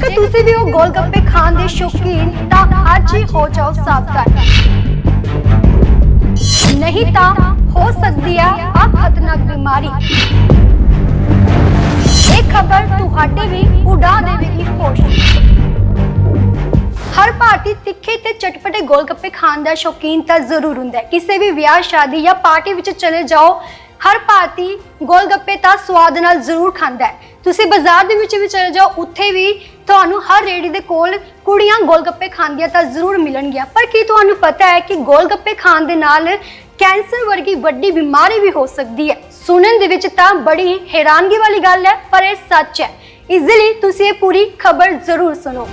ਜੇਕਰ ਤੁਸੀਂ ਵੀ ਉਹ ਗੋਲ ਗੱਪੇ ਖਾਣ ਦੇ ਸ਼ੌਕੀਨ ਤਾਂ ਅੱਜ ਹੀ ਹੋ ਜਾਓ ਸਾਵਧਾਨ। ਨਹੀਂ ਤਾਂ ਹੋ ਸਕਦੀ ਹੈ ਆ ਖਤਰਨਾਕ ਬਿਮਾਰੀ। ਇਹ ਖਬਰ ਤੁਹਾਡੇ ਵੀ ਉਡਾ ਦੇਵੇਗੀ ਹੋਸ਼। ਹਰ ਭਾਰਤੀ ਤਿੱਖੇ ਤੇ ਚਟਪਟੇ ਗੋਲਗੱਪੇ ਖਾਣ ਦਾ ਸ਼ੌਕੀਨ ਤਾਂ ਜ਼ਰੂਰ ਹੁੰਦਾ ਹੈ। ਕਿਸੇ ਵੀ ਵਿਆਹ, ਸ਼ਾਦੀ ਜਾਂ ਪਾਰਟੀ ਵਿੱਚ ਚਲੇ ਜਾਓ, ਹਰ ਭਾਰਤੀ ਗੋਲਗੱਪੇ ਤਾਂ ਸਵਾਦ ਨਾਲ ਜ਼ਰੂਰ ਖਾਂਦਾ ਹੈ। ਤੁਸੀਂ ਬਾਜ਼ਾਰ ਦੇ ਵਿੱਚ ਵੀ ਚਲੇ ਜਾਓ, ਉੱਥੇ ਵੀ ਤੁਹਾਨੂੰ ਹਰ ਰੇੜੀ ਦੇ ਕੋਲ ਕੁੜੀਆਂ ਗੋਲਗੱਪੇ ਖਾਂਦੀਆਂ ਤਾਂ ਜ਼ਰੂਰ ਮਿਲਣਗੀਆਂ। ਪਰ ਕੀ ਤੁਹਾਨੂੰ ਪਤਾ ਹੈ ਕਿ ਗੋਲਗੱਪੇ ਖਾਣ ਦੇ ਨਾਲ ਕੈਂਸਰ ਵਰਗੀ ਵੱਡੀ ਬਿਮਾਰੀ ਵੀ ਹੋ ਸਕਦੀ ਹੈ? ਸੁਣਨ ਦੇ ਵਿੱਚ ਤਾਂ ਬੜੀ ਹੈਰਾਨਗੀ ਵਾਲੀ ਗੱਲ ਹੈ, ਪਰ ਇਹ ਸੱਚ ਹੈ। ਇਸ ਲਈ ਤੁਸੀਂ ਇਹ ਪੂਰੀ ਖਬਰ ਜ਼ਰੂਰ ਸੁਣੋ।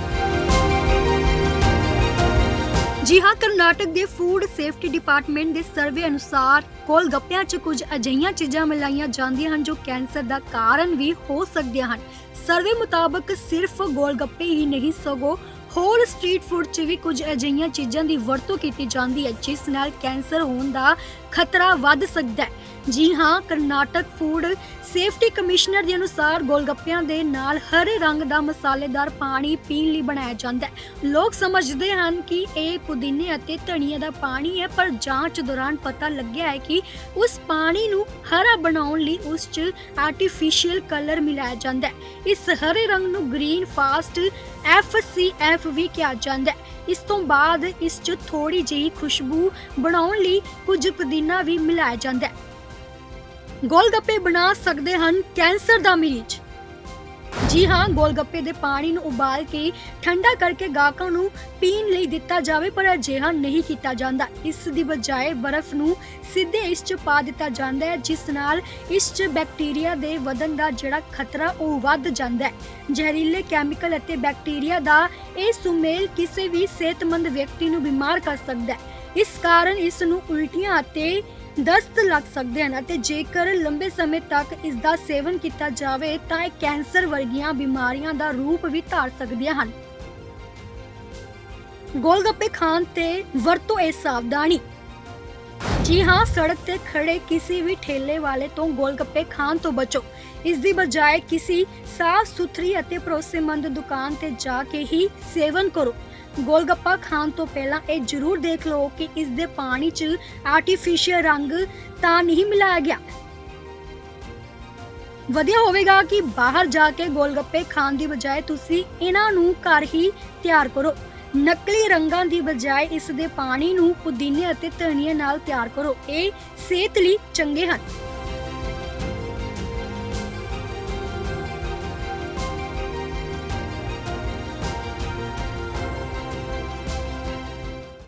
ਜੀ ਹਾਂ, ਕਰਨਾਟਕ ਦੇ ਫੂਡ ਸੇਫਟੀ ਡਿਪਾਰਟਮੈਂਟ ਦੇ ਸਰਵੇ ਅਨੁਸਾਰ ਗੋਲ ਗੱਪਿਆਂ 'ਚ ਕੁਝ ਅਜਿਹੀਆਂ ਚੀਜ਼ਾਂ ਮਿਲਾਈਆਂ ਜਾਂਦੀਆਂ ਹਨ ਜੋ ਕੈਂਸਰ ਦਾ ਕਾਰਨ ਵੀ ਹੋ ਸਕਦੀਆਂ ਹਨ। ਸਰਵੇ ਮੁਤਾਬਕ ਸਿਰਫ ਗੋਲ ਗੱਪੇ ਹੀ ਨਹੀਂ, ਸਗੋਂ ਹੋਰ ਸਟਰੀਟ ਫੂਡ 'ਚ ਵੀ ਕੁਝ ਅਜਿਹੀਆਂ ਚੀਜ਼ਾਂ ਦੀ ਵਰਤੋਂ ਕੀਤੀ ਜਾਂਦੀ ਹੈ, ਜਿਸ ਨਾਲ ਕੈਂਸਰ ਹੋਣ ਦਾ ਖਤਰਾ ਵੱਧ ਸਕਦਾ ਹੈ। ਜੀ ਹਾਂ, ਕਰਨਾਟਕ ਫੂਡ ਸੇਫਟੀ ਕਮਿਸ਼ਨਰ ਦੇ ਅਨੁਸਾਰ ਗੋਲਗੱਪਿਆਂ ਦੇ ਨਾਲ ਹਰੇ ਰੰਗ ਦਾ ਮਸਾਲੇਦਾਰ ਪਾਣੀ ਪੀਣ ਲਈ ਬਣਾਇਆ ਜਾਂਦਾ ਹੈ। ਲੋਕ ਸਮਝਦੇ ਹਨ ਕਿ ਇਹ ਪੁਦੀਨੇ ਅਤੇ ਧਨੀਆ ਦਾ ਪਾਣੀ ਹੈ, ਪਰ ਜਾਂਚ ਦੌਰਾਨ ਪਤਾ ਲੱਗਿਆ ਹੈ ਕਿ ਉਸ ਪਾਣੀ ਨੂੰ ਹਰਾ ਬਣਾਉਣ ਲਈ ਉਸ 'ਚ ਆਰਟੀਫੀਸ਼ੀਅਲ ਕਲਰ ਮਿਲਾਇਆ ਜਾਂਦਾ ਹੈ। ਇਸ ਹਰੇ ਰੰਗ ਨੂੰ ਗ੍ਰੀਨ ਫਾਸਟ FCF ਵੀ ਕਿਹਾ ਜਾਂਦਾ ਹੈ। ਇਸ ਤੋਂ ਬਾਅਦ ਇਸ 'ਚ ਥੋੜੀ ਜਿਹੀ ਖੁਸ਼ਬੂ ਬਣਾਉਣ ਲਈ ਕੁਝ ਪੁਦੀਨਾ ਵੀ ਮਿਲਾਇਆ ਜਾਂਦਾ ਹੈ। ਗੋਲਗੱਪੇ ਬਣਾ ਸਕਦੇ ਹਨ ਕੈਂਸਰ ਦਾ ਮਰੀਜ਼। ਜੀ ਹਾਂ, ਗੋਲਗੱਪੇ ਦੇ ਪਾਣੀ ਨੂੰ ਉਬਾਲ ਕੇ ਠੰਡਾ ਕਰਕੇ ਗਾਹਕਾਂ ਨੂੰ ਪੀਣ ਲਈ ਦਿੱਤਾ ਜਾਵੇ, ਪਰ ਅਜਿਹਾ ਨਹੀਂ ਕੀਤਾ ਜਾਂਦਾ। ਇਸ ਦੀ ਬਜਾਏ ਬਰਫ਼ ਨੂੰ ਸਿੱਧੇ ਇਸ 'ਚ ਪਾ ਦਿੱਤਾ ਜਾਂਦਾ ਹੈ, ਜਿਸ ਨਾਲ ਇਸ 'ਚ ਬੈਕਟੀਰੀਆ ਦੇ ਵਧਣ ਦਾ ਜਿਹੜਾ ਖਤਰਾ, ਉਹ ਵੱਧ ਜਾਂਦਾ ਹੈ। ਜ਼ਹਿਰੀਲੇ ਕੈਮੀਕਲ ਅਤੇ ਬੈਕਟੀਰੀਆ ਦਾ ਇਹ ਸੁਮੇਲ ਕਿਸੇ ਵੀ ਸਿਹਤਮੰਦ ਵਿਅਕਤੀ ਨੂੰ ਬਿਮਾਰ ਕਰ ਸਕਦਾ ਹੈ। ਇਸ ਕਾਰਨ ਇਸ ਨੂੰ ਉਲਟੀਆਂ ਅਤੇ ਦਸਤ ਲੱਗ ਸਕਦੇ ਹਨ ਅਤੇ ਜੇਕਰ ਲੰਬੇ ਸਮੇਂ ਤੱਕ ਇਸ ਦਾ ਸੇਵਨ ਕੀਤਾ ਜਾਵੇ ਤਾਂ ਇਹ ਕੈਂਸਰ ਵਰਗੀਆਂ ਬਿਮਾਰੀਆਂ ਦਾ ਰੂਪ ਵੀ ਧਾਰ ਸਕਦੀਆਂ ਹਨ। ਗੋਲਗੱਪੇ ਖਾਣ ਤੇ ਵਰਤੋ ਇਹ ਸਾਵਧਾਨੀ ਜੀ ਹਾਂ, ਸੜਕ ਤੇ ਖੜੇ ਕਿਸੇ ਵੀ ਠੇਲੇ ਵਾਲੇ ਤੋਂ ਗੋਲਗੱਪੇ ਖਾਣ ਤੋਂ ਬਚੋ। ਇਸ ਦੀ ਬਜਾਏ ਕਿਸੇ ਸਾਫ਼ ਸੁਥਰੀ ਅਤੇ ਭਰੋਸੇਮੰਦ ਦੁਕਾਨ ਤੇ ਜਾ ਕੇ ਹੀ ਸੇਵਨ ਕਰੋ। ਗੋਲਗੱਪਾ ਖਾਣ ਤੋਂ ਪਹਿਲਾਂ ਇਹ ਜ਼ਰੂਰ ਦੇਖ ਲਓ ਕਿ ਇਸ ਦੇ ਪਾਣੀ 'ਚ ਆਰਟੀਫੀਸ਼ੀਅਲ ਰੰਗ ਤਾਂ ਨਹੀਂ ਮਿਲਾਇਆ ਗਿਆ। ਵਧੀਆ ਹੋਵੇਗਾ ਕਿ ਬਾਹਰ ਜਾ ਕੇ ਗੋਲਗੱਪੇ ਖਾਣ ਦੀ ਬਜਾਏ ਤੁਸੀਂ ਇਹਨਾਂ ਨੂੰ ਘਰ ਹੀ ਤਿਆਰ ਕਰੋ। ਨਕਲੀ ਰੰਗਾਂ ਦੀ ਬਜਾਏ ਇਸ ਦੇ ਪਾਣੀ ਨੂੰ ਪੁਦੀਨੇ ਅਤੇ ਧਨੀਏ ਨਾਲ ਤਿਆਰ ਕਰੋ। ਇਹ ਸਿਹਤ ਲਈ ਚੰਗੇ ਹਨ।